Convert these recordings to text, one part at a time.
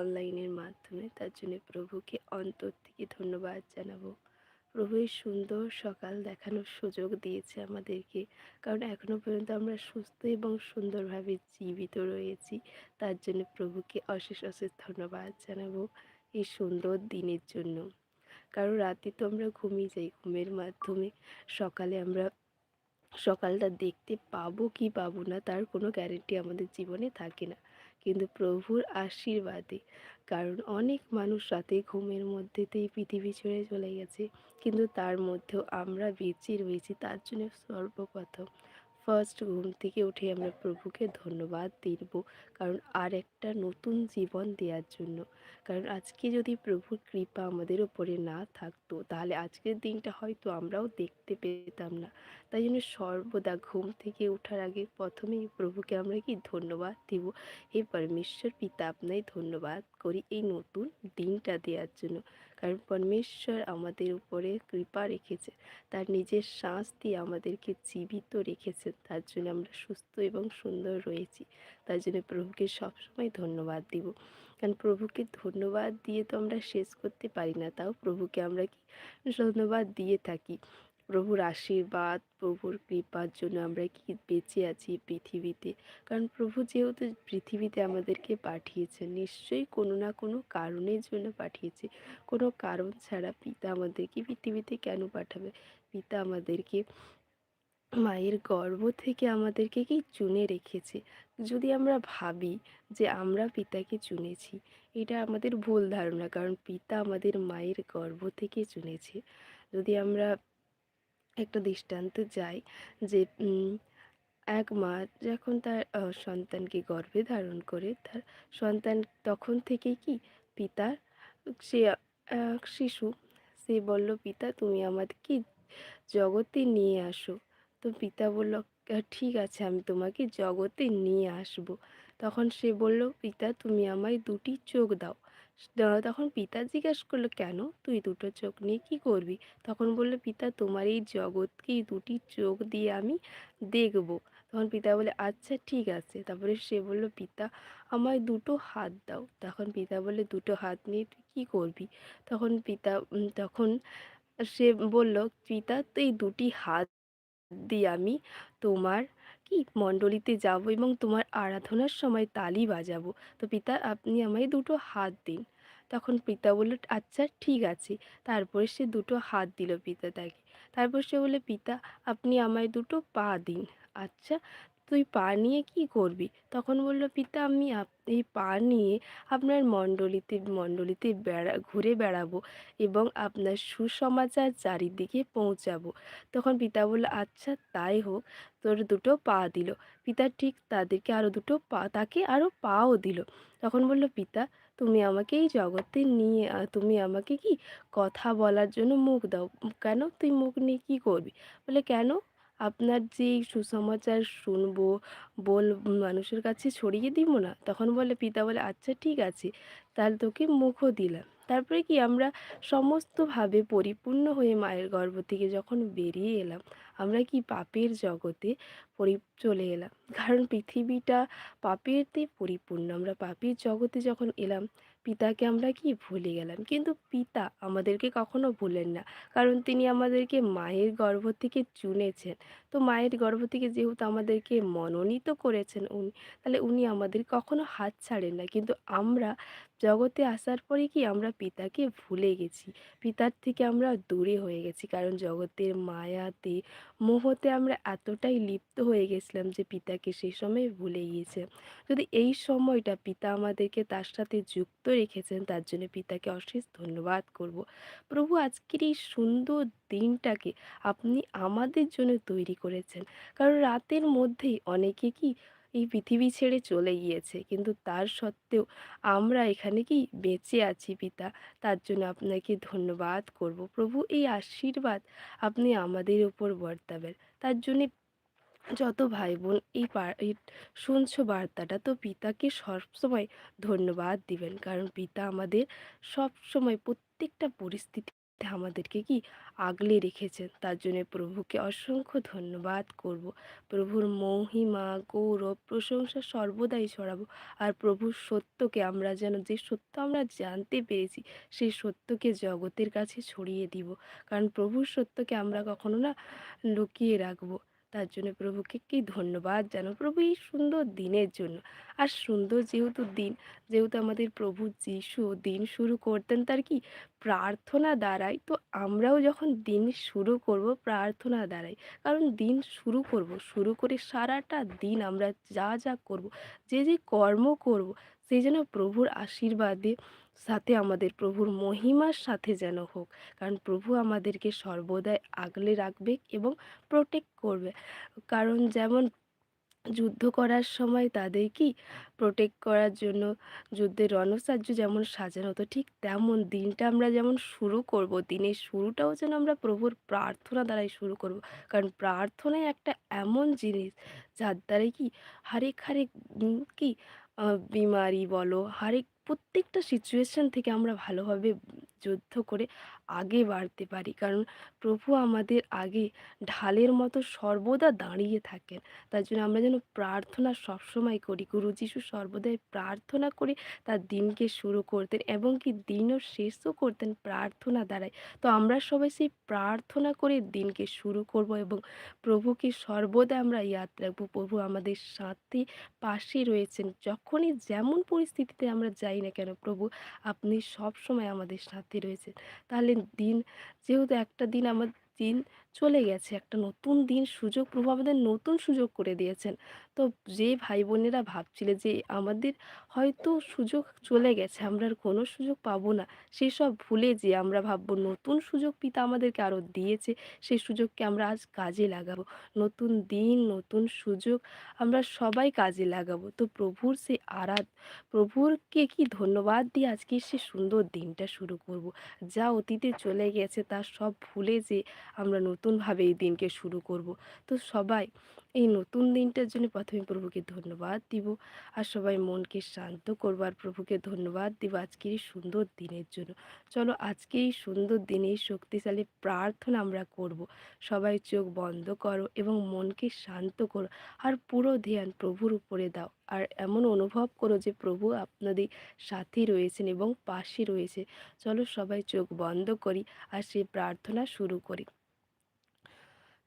অনলাইনের মাধ্যমে, তার জন্য প্রভুকে অন্তর থেকে ধন্যবাদ জানাব। প্রভু এই সুন্দর সকাল দেখানোর সুযোগ দিয়েছে আমাদেরকে। কারণ এখনও পর্যন্ত আমরা সুস্থ এবং সুন্দরভাবে জীবিত রয়েছি, তার জন্য প্রভুকে অশেষ অশেষ ধন্যবাদ জানাব এই সুন্দর দিনের জন্য। কারণ রাতে তো আমরা ঘুমিয়ে যাই ঘুমের মাধ্যমে। সকালে আমরা সকালটা দেখতে পাবো কি পাবো না, তার কোনো গ্যারেন্টি আমাদের জীবনে থাকে না। কিন্তু প্রভুর আশীর্বাদে। কারণ অনেক মানুষ রাতে ঘুমের মধ্যেতেই পৃথিবী ছেড়ে চলে গেছে। কিন্তু তার মধ্যেও আমরা বেঁচে রয়েছি, তার জন্য সর্বপ্রথম। ফার্স্ট ঘুম থেকে উঠে আমরা প্রভুকে ধন্যবাদ দিব। কারণ আর একটা নতুন জীবন দেওয়ার জন্য। কারণ আজকে যদি প্রভুর কৃপা আমাদের ওপরে না থাকতো, তাহলে আজকের দিনটা হয়তো আমরাও দেখতে পেতাম না। তাই জন্য সর্বদা ঘুম থেকে ওঠার আগে প্রথমেই প্রভুকে আমরা কি ধন্যবাদ দিব? হে পরমেশ্বর, পিতা আপনাই ধন্যবাদ করি এই নতুন দিনটা দেওয়ার জন্য। কারণ পরমেশ্বর আমাদের উপরে কৃপা রেখেছে। তার নিজের শ্বাস দিয়ে আমাদেরকে জীবিত রেখেছে। তার জন্য আমরা সুস্থ এবং সুন্দর রয়েছি। তার জন্য প্রভুকে সবসময় ধন্যবাদ দিব। কারণ প্রভুকে ধন্যবাদ দিয়ে তো আমরা শেষ করতে পারি না। তাও প্রভুকে আমরা কি ধন্যবাদ দিয়ে থাকি? প্রভুর আশীর্বাদ, প্রভুর কৃপার জন্য আমরা কি বেঁচে আছি পৃথিবীতে? কারণ প্রভু যেহেতু পৃথিবীতে আমাদেরকে পাঠিয়েছেন, নিশ্চয়ই কোনো না কোনো কারণের জন্য পাঠিয়েছে। কোনো কারণ ছাড়া পিতা আমাদেরকে পৃথিবীতে কেন পাঠাবে? পিতা আমাদেরকে মায়ের গর্ভ থেকে আমাদেরকে কি চুনে রেখেছে? যদি আমরা ভাবি যে আমরা পিতাকে চুনেছি, এটা আমাদের ভুল ধারণা। কারণ পিতা আমাদের মায়ের গর্ভ থেকে চুনেছে। যদি আমরা একটা দৃষ্টান্ত যাই যে এক মা যখন তার সন্তানকে গর্ভে ধারণ করে, তার সন্তান তখন থেকেই কি পিতার সে শিশু। সে বলল, পিতা, তুমি আমাদেরকে জগতে নিয়ে আসো? তো পিতা বলল ঠিক আছে, আমি তোমাকে জগতে নিয়ে আসব। তখন সে বলল, পিতা, তুমি আমায় দুটি চোখ দাও। তখন পিতা জিজ্ঞেস করল, কেন? তুই দুটো চোখ নিয়ে কী করবি? তখন বলল, পিতা, তোমার এই জগৎকে দুটি চোখ দিয়ে আমি দেখব। তখন পিতা বলে আচ্ছা ঠিক আছে। তারপরে সে বলল, পিতা, আমায় দুটো হাত দাও। তখন পিতা বলে দুটো হাত নিয়ে তুই কী করবি? তখন পিতা তখন সে বলল, পিতা, তুই দুটি হাত দিয়ে আমি তোমার কি মণ্ডলিতে যাব এবং তোমার আরাধনার সময় তালি বাজাবো? তো পিতা, আপনি আমায় দুটো হাত দিন। তখন পিতা বলল আচ্ছা ঠিক আছে। তারপরে সে দুটো হাত দিল পিতা তাকে তারপর সে বলে পিতা, আপনি আমায় দুটো পা দিন। আচ্ছা। তুই পা নিয়ে কি করবি? তখন বলল, পিতা, আমি এই পা নিয়ে আপনার মণ্ডলীতে মণ্ডলীতে বেড়া, ঘুরে বেড়াবো এবং আপনার সুসমাচার চারিদিকে পৌঁছাবো। তখন পিতা বলল আচ্ছা তাই হোক, তোর দুটো পা দিল। পিতা ঠিক তাদেরকে আরও দুটো পা, তাকে আরও পাও দিল। তখন বলল, পিতা, তুমি আমাকে এই জগতে নিয়ে তুমি আমাকে কি কথা বলার জন্য মুখ দাও? কেন? তুই মুখ নিয়ে কী করবি? বলে, কেন? আপনার যে সুসমাচার শুনব, বল, মানুষের কাছে ছড়িয়ে দিব না? তখন বলে, পিতা বলে আচ্ছা ঠিক আছে। তাহলে তোকে মুখও দিলাম। তারপরে কি, আমরা সমস্তভাবে পরিপূর্ণ হয়ে মায়ের গর্ভ থেকে যখন বেরিয়ে এলাম, আমরা কি পাপের জগতে পরি, চলে এলাম? কারণ পৃথিবীটা পাপেরতে পরিপূর্ণ। আমরা পাপের জগতে যখন এলাম পিতাকে আমরা কি ভুলে গেলাম? কিন্তু পিতা আমাদেরকে কখনো ভুলেন না। কারণ তিনি আমাদেরকে মায়ের গর্ভ থেকে চুনেছেন। তো মায়ের গর্ভ থেকে যেহেতু আমাদেরকে মনোনীত করেছেন উনি, তাহলে উনি আমাদের কখনো হাত ছাড়েন না। কিন্তু আমরা জগতে আসার পরে কি আমরা পিতাকে ভুলে গেছি? পিতার থেকে আমরা দূরে হয়ে গেছি। কারণ জগতের মায়াতে, মোহতে আমরা এতটাই লিপ্ত হয়ে গেছিলাম যে পিতাকে সেই সময় ভুলে গিয়েছে। যদি এই সময়টা পিতা আমাদেরকে তার সাথে যুক্ত রেখেছেন, তার জন্য পিতাকে অশেষ ধন্যবাদ করব। প্রভু, আজকের এই সুন্দর দিনটাকে আপনি আমাদের জন্য তৈরি করেছেন। কারণ রাতের মধ্যেই অনেকে কি এই পৃথিবী ছেড়ে চলে গিয়েছে। কিন্তু তার সত্ত্বেও আমরা এখানে কি বেঁচে আছি পিতা? তার জন্য আপনাকে ধন্যবাদ করব। প্রভু, এই আশীর্বাদ আপনি আমাদের ওপর বর্তাবেন। তার জন্যে যত ভাই বোন এই শুনছ বার্তাটা, তো পিতাকে সবসময় ধন্যবাদ দিবেন। কারণ পিতা আমাদের সব সময় প্রত্যেকটা পরিস্থিতি আমাদেরকে কি আগলে রেখেছেন? তার জন্য প্রভুকে অসংখ্য ধন্যবাদ করব। প্রভুর মহিমা, গৌরব, প্রশংসা সর্বদাই ছড়াবো। আর প্রভুর সত্যকে আমরা যেন, যে সত্য আমরা জানতে পেরেছি, সেই সত্যকে জগতের কাছে ছড়িয়ে দিব। কারণ প্রভুর সত্যকে আমরা কখনো না লুকিয়ে রাখব। তার জন্য প্রভুকে কি ধন্যবাদ জানো? প্রভু এই সুন্দর দিনের জন্য। আর সুন্দর যেহেতু দিন, যেহেতু আমাদের প্রভু যিশু দিন শুরু করতেন তার কি প্রার্থনা দ্বারাই, তো আমরাও যখন দিন শুরু করব প্রার্থনা দ্বারাই। কারণ দিন শুরু করব, শুরু করে সারাটা দিন আমরা যা যা করব, যে যে কর্ম করব সেই যেন প্রভুর আশীর্বাদে সাথে আমাদের প্রভুর মহিমার সাথে যেন হোক। কারণ প্রভু আমাদেরকে সর্বদাই আগলে রাখবে এবং প্রোটেক্ট করবে। কারণ যেমন যুদ্ধ করার সময় তাদের কি প্রোটেক্ট করার জন্য যুদ্ধের রণসাজ্য যেমন সাজানো হতো, ঠিক তেমন দিনটা আমরা যেমন শুরু করব, দিনের শুরুটাও যেন আমরা প্রভুর প্রার্থনা দ্বারাই শুরু করব। কারণ প্রার্থনাই একটা এমন জিনিস যার দ্বারাই কি হারেক হারেক কি বিমারি বলো, হরেক প্রত্যেকটা সিচুয়েশান থেকে আমরা ভালোভাবে যুদ্ধ করে আগে বাড়তে পারি। কারণ প্রভু আমাদের আগে ঢালের মতো সর্বদা দাঁড়িয়ে থাকেন। তার জন্য আমরা যেন প্রার্থনা সবসময় করি। গুরু যিশু সর্বদাই প্রার্থনা করে তার দিনকে শুরু করতেন এবং কি দিনও শেষও করতেন প্রার্থনা দ্বারাই। তো আমরা সবাই সেই প্রার্থনা করে দিনকে শুরু করব এবং প্রভুকে সর্বদা আমরা ইয়াদ রাখব। প্রভু আমাদের সাথে পাশে রয়েছেন। যখনই যেমন পরিস্থিতিতে আমরা যাই না কেন, প্রভু আপনি সব সময় আমাদের সাথে রয়েছেন তাহলে দিন যেহেতু একটা দিন আমার দিন চলে গেছে। একটা নতুন দিন সুযোগ প্রভু আমাদের নতুন সুযোগ করে দিয়েছেন। তো যে ভাই বোনেরা ভাবছিলে যে আমাদের হয়তো সুযোগ চলে গেছে, আমরা আর কোনো সুযোগ পাবো না সেই সব ভুলে যে আমরা ভাববো নতুন সুযোগ পিতা আমাদেরকে আরও দিয়েছে, সেই সুযোগকে আমরা আজ কাজে লাগাবো। নতুন দিন, নতুন সুযোগ আমরা সবাই কাজে লাগাবো। তো প্রভুর সেই আরাধ, প্রভুরকে কি ধন্যবাদ দিয়ে আজকে সে সুন্দর দিনটা শুরু করব। যা অতীতে চলে গেছে তা সব ভুলে যে আমরা নতুনভাবে এই দিনকে শুরু করব। তো সবাই, এই নতুন দিনটার জন্য প্রথমে প্রভুকে ধন্যবাদ দিব আর সবাই মনকে শান্ত করব আর প্রভুকে ধন্যবাদ দিব আজকের এই সুন্দর দিনের জন্য। চলো আজকে এই সুন্দর দিনে এই শক্তিশালী প্রার্থনা আমরা করব। সবাই চোখ বন্ধ করো এবং মনকে শান্ত করো আর পুরো ধ্যান প্রভুর উপরে দাও। আর এমন অনুভব করো যে প্রভু আপনাদের সাথে রয়েছেন এবং পাশে রয়েছে। চলো সবাই চোখ বন্ধ করি আর সেই প্রার্থনা শুরু করি।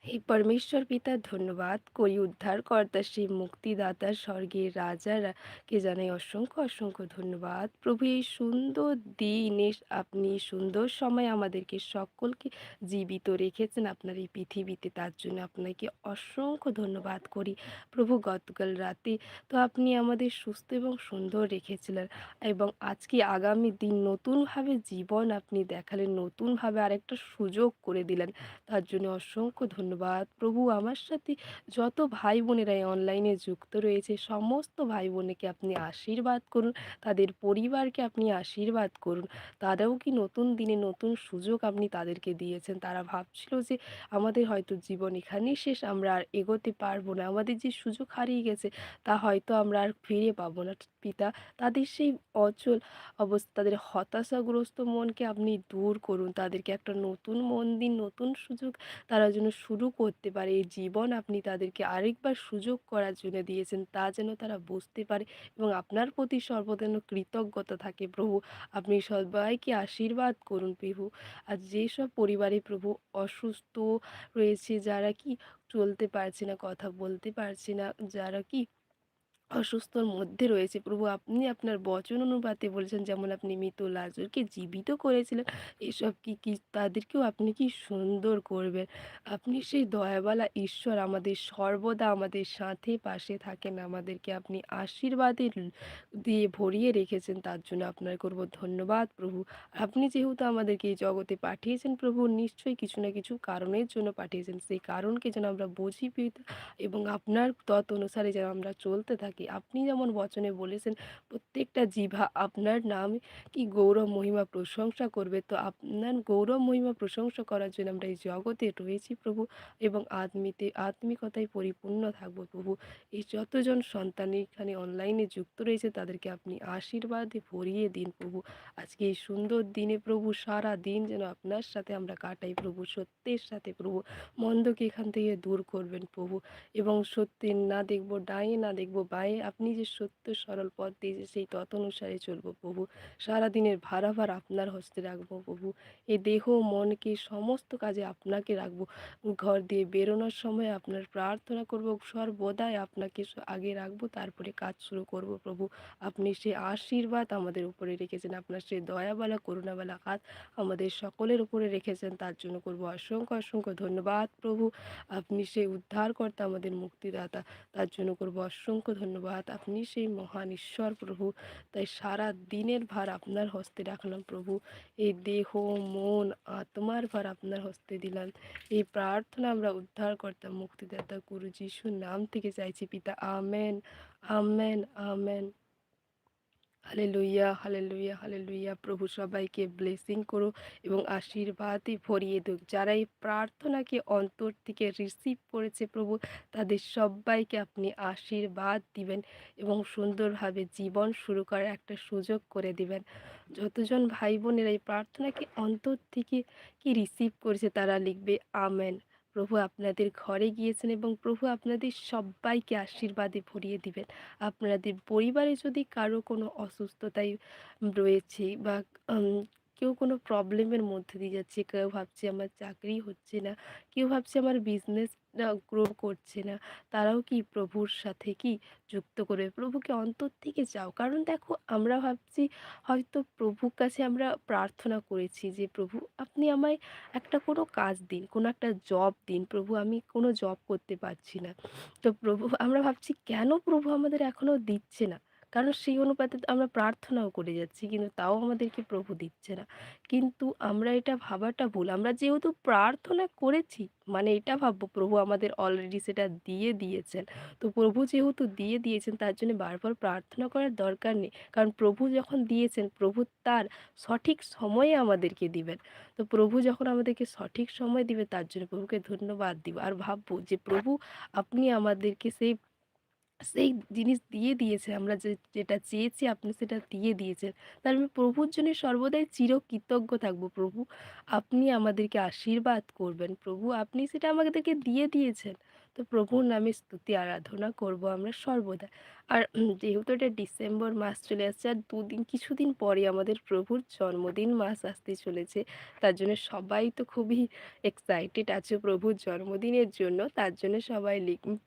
হে পরমেশ্বর পিতা ধন্যবাদ। করি উদ্ধারকর্তা শ্রী মুক্তিদাতা স্বর্গের রাজাকে জানাই অসংখ্য অসংখ্য ধন্যবাদ। প্রভু, এই সুন্দর দিনে আপনি সুন্দর সময় আমাদেরকে সকলকে জীবিত রেখেছেন আপনার এই পৃথিবীতে, তার জন্য আপনাকে অসংখ্য ধন্যবাদ করি। প্রভু, গতকাল রাতে তো আপনি আমাদের সুস্থ এবং সুন্দর রেখেছিলেন এবং আজকে আগামী দিন নতুনভাবে জীবন আপনি দেখালেন, নতুনভাবে আরেকটা সুযোগ করে দিলেন। তার জন্য অসংখ্য ধন্যবাদ। ধন্যবাদ। প্রভু, আমার সাথে যত ভাই বোনেরা অনলাইনে যুক্ত রয়েছে, সমস্ত ভাই বোনেকে আপনি আশীর্বাদ করুন, তাদের পরিবারকে আপনি আশীর্বাদ করুন। তারাও কি নতুন দিনে নতুন সুযোগ আপনি তাদেরকে দিয়েছেন? তারা ভাবছিল যে আমাদের হয়তো জীবন এখানেই শেষ, আমরা আর এগোতে পারব না। আমাদের যে সুযোগ হারিয়ে গেছে, তা হয়তো আমরা আর ফিরে পাবো না। পিতা, তাদের সেই অচল অবস্থা, তাদের হতাশাগ্রস্ত মনকে আপনি দূর করুন। তাদেরকে একটা নতুন মন দিন, নতুন সুযোগ তারা যেন শুরু করতে পারে, এই জীবন আপনি তাদেরকে আরেকবার সুযোগ করার জন্য দিয়েছেন, তা যেন তারা বুঝতে পারে এবং আপনার প্রতি সর্বদেন কৃতজ্ঞতা থাকে। প্রভু, আপনি সবাইকে আশীর্বাদ করুন প্রভু। আর যেসব পরিবারে প্রভু অসুস্থ রয়েছে, যারা কি চলতে পারছে না, কথা বলতে পারছে না, যারা কি অসুস্থর মধ্যে রয়েছে। প্রভু, আপনি আপনার বচন অনুপাতে বলেছেন, যেমন আপনি মৃত লাজরকে জীবিত করেছিলেন, এসব কি কি, তাদেরকেও আপনি কি সুন্দর করবেন? আপনি সেই দয়াবালা ঈশ্বর আমাদের সর্বদা আমাদের সাথে পাশে থাকেন, আমাদেরকে আপনি আশীর্বাদের দিয়ে ভরিয়ে রেখেছেন, তার জন্য আপনার করব ধন্যবাদ প্রভু। আপনি যেহেতু আমাদেরকে এই জগতে পাঠিয়েছেন প্রভু, নিশ্চয়ই কিছু না কিছু কারণের জন্য পাঠিয়েছেন। সেই কারণকে যেন আমরা বুঝি এবং আপনার তত অনুসারে যেন আমরা চলতে থাকি। থাকে আপনি যেমন বচনে বলেছেন, প্রত্যেকটা জিভা আপনার নাম কি গৌরব, মহিমা, প্রশংসা করবে। তো আপনার গৌরব, মহিমা, প্রশংসা করার জন্য আমরা এই জগতে রয়েছি প্রভু এবং আত্মিতে, আত্মিকতায় পরিপূর্ণ থাকব প্রভু। এই যতজন সন্তান এখানে অনলাইনে যুক্ত রয়েছে, তাদেরকে আপনি আশীর্বাদে ভরিয়ে দিন প্রভু। আজকে এই সুন্দর দিনে প্রভু, সারা দিন যেন আপনার সাথে আমরা কাটাই প্রভু, সত্যের সাথে প্রভু। মন্দকে এখান থেকে দূর করবেন প্রভু এবং সত্যের না দেখব ডায়ে না দেখব বায়ে আপনি যে সত্য সরল পথ দিয়েছে সেই তত অনুসারে চলবো প্রভু। সারাদিনের ভাড়াভার আপনার হস্তে রাখব প্রভু। এই দেহ মনকে সমস্ত কাজে আপনাকে রাখব। ঘর দিয়ে বেরোনোর সময় আপনার প্রার্থনা করব। সর্বদাই আপনাকে আগে রাখব তারপরে কাজ শুরু করব প্রভু। আপনি সে আশীর্বাদ আমাদের উপরে রেখেছেন। আপনার সে দয়াবালা করুণাবালা হাত আমাদের সকলের উপরে রেখেছেন। তার জন্য করব অসংখ্য অসংখ্য ধন্যবাদ প্রভু। আপনি সেই উদ্ধারকর্তা আমাদের মুক্তিদাতা। তার জন্য করব অসংখ্য ধন্যবাদ। আপনি সেই মহান ঈশ্বর প্রভু। তাই সারা দিনের ভার আপনার হস্তে রাখলাম প্রভু। এই দেহ, মন, আত্মার ভার আপনার হস্তে দিলাম। এই প্রার্থনা আমরা উদ্ধার করতাম মুক্তিদাতা, গুরু যিশুর নাম থেকে চাইছি, পিতা। Amen amen amen. Hallelujah hallelujah hallelujah প্রভু সবাইকে ব্লেসিং করো এবং আশীর্বাদই ভরিয়ে দিক যারা এই প্রার্থনাকে অন্তর থেকে রিসিভ করেছে প্রভু, তাদের সবাইকে আপনি আশীর্বাদ দিবেন এবং সুন্দরভাবে জীবন শুরু করার একটা সুযোগ করে দিবেন। যতজন ভাই বোনেরা এই প্রার্থনাকে অন্তর থেকে কি রিসিভ করেছে তারা লিখবে, আমেন। প্রভু আপনাদের ঘরে গিয়েছেন এবং প্রভু আপনাদের সবাইকে আশীর্বাদে ভরিয়ে দিবেন। আপনাদের পরিবারে যদি কারও কোনো অসুস্থতায় রয়েছে বা কেউ কোনো প্রবলেমের মধ্যে দিয়ে যাচ্ছে, কেউ ভাবছে আমার চাকরি হচ্ছে না, কেউ ভাবছে আমার বিজনেস গ্রো করছে না, তারাও কি প্রভুর সাথে কি যুক্ত করবে? প্রভুকে অন্তর থেকে চাও। কারণ দেখো, আমরা ভাবছি হয়তো প্রভুর কাছে আমরা প্রার্থনা করেছি যে, প্রভু, আপনি আমায় একটা কোনো কাজ দিন, কোনো একটা জব দিন। প্রভু, আমি কোনো জব করতে পারছি না। তো প্রভু, আমরা ভাবছি, কেন প্রভু আমাদের এখনও দিচ্ছে না? কারণ সেই অনুপাতে আমরা প্রার্থনাও করে যাচ্ছি, কিন্তু তাও আমাদেরকে প্রভু দিচ্ছে না। কিন্তু আমরা এটা ভাবাটা ভুল। আমরা যেহেতু প্রার্থনা করেছি মানে এটা ভাববো, প্রভু আমাদের অলরেডি সেটা দিয়ে দিয়েছেন। তো প্রভু যেহেতু দিয়ে দিয়েছেন, তার জন্য বারবার প্রার্থনা করার দরকার নেই। কারণ প্রভু যখন দিয়েছেন, প্রভু তার সঠিক সময়ে আমাদেরকে দিবেন। তো প্রভু যখন আমাদেরকে সঠিক সময় দিবে তার জন্য প্রভুকে ধন্যবাদ দিব। আর ভাববো যে প্রভু, আপনি আমাদেরকে সেই সেই জিনিস দিয়ে দিয়েছে, আমরা যে, যেটা চেয়েছি আপনি সেটা দিয়ে দিয়েছেন। তাহলে আমি প্রভুর জন্য সর্বদাই চিরকৃতজ্ঞ থাকব। প্রভু, আপনি আমাদেরকে আশীর্বাদ করবেন। প্রভু, আপনি সেটা আমাদেরকে দিয়ে দিয়েছেন। তো প্রভুর নামে স্তুতি, আরাধনা করব আমরা সর্বদা। আর যেহেতু এটা ডিসেম্বর মাস চলে আসছে, আর দুদিন, কিছুদিন পরে আমাদের প্রভুর জন্মদিন মাস আসতে চলেছে, তার জন্য সবাই তো খুবই এক্সাইটেড আছে প্রভুর জন্মদিনের জন্য। তার জন্য সবাই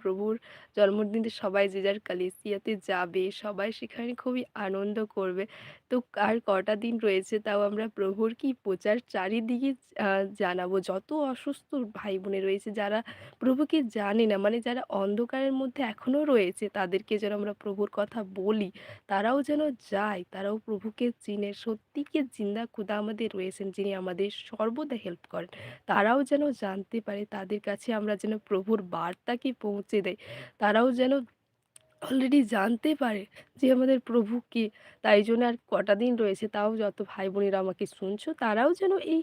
প্রভুর জন্মদিনে সবাই যে যার কালেসিয়াতে যাবে, সবাই সেখানে খুবই আনন্দ করবে। তো আর কটা দিন রয়েছে তাও আমরা প্রভুর কি প্রচার চারিদিকে জানাব। যত অসুস্থ ভাই বোনে রয়েছে, যারা প্রভুকে জানে না মানে যারা অন্ধকারের মধ্যে এখনও রয়েছে, তাদেরকে যেন আমরা প্রভুর কথা বলি, তারাও যেন যায়, তারাও প্রভুকে চিনে সত্যিকে জিন্দা খুদা আমাদের রয়েছেন যিনি আমাদের সর্বদা হেল্প করেন। তারাও যেন জানতে পারে তাদের কাছে আমরা যেন প্রভুর বার্তাকে পৌঁছে দেয় তারাও যেন অলরেডি জানতে পারে যে আমাদের প্রভু কে, তাই জন্য আর কটা দিন রয়েছে তাও যত ভাই বোনেরা আমাকে শুনছো, তারাও যেন এই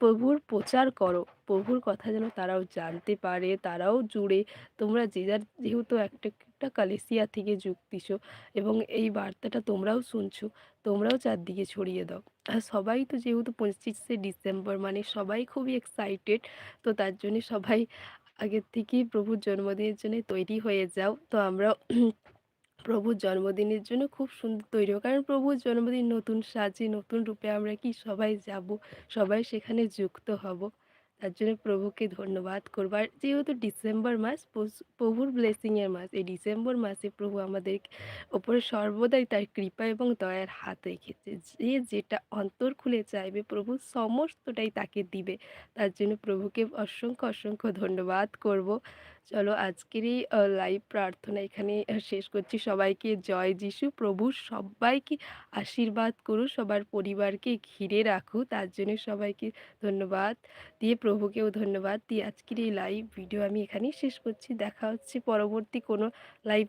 প্রভুর প্রচার করো, প্রভুর কথা যেন তারাও জানতে পারে, তারাও জুড়ে। তোমরা যে যার যেহেতু একটা একটা কালেসিয়া থেকে যুক্তিছ এবং এই বার্তাটা তোমরাও শুনছো, তোমরাও চারদিকে ছড়িয়ে দাও। আর সবাই তো যেহেতু পঁচিশে ডিসেম্বর মানে সবাই খুবই এক্সাইটেড তো তার জন্যে সবাই আগের থেকেই প্রভুর জন্মদিনের জন্য তৈরি হয়ে যাও। তো আমরা প্রভুর জন্মদিনের জন্য খুব সুন্দর তৈরি হোক কারণ প্রভুর জন্মদিন নতুন সাজে, নতুন রূপে আমরা কি সবাই যাব, সবাই সেখানে যুক্ত হব। তার জন্য প্রভুকে ধন্যবাদ করবার। যেহেতু ডিসেম্বর মাস প্রভুর ব্লেসিংয়ের মাস, এই ডিসেম্বর মাসে প্রভু আমাদের ওপরে সর্বদাই তার কৃপা এবং দয়ার হাত রেখেছে। যে যেটা অন্তর খুলে চাইবে, প্রভু সমস্তটাই তাকে দিবে। তার জন্য প্রভুকে অসংখ্য অসংখ্য ধন্যবাদ করব। চলো আজকের এই লাইভ প্রার্থনা এখানে শেষ করছি। সবাইকে জয় যিশু। প্রভু সবাইকে আশীর্বাদ করু সবার পরিবারকে ঘিরে রাখু তার জন্য সবাইকে ধন্যবাদ। দিয়ে প্রভুকেও ধন্যবাদ দিয়ে আজকের এই লাইভ ভিডিও আমি এখানেই শেষ করছি। দেখা হচ্ছে পরবর্তী কোনো লাইভ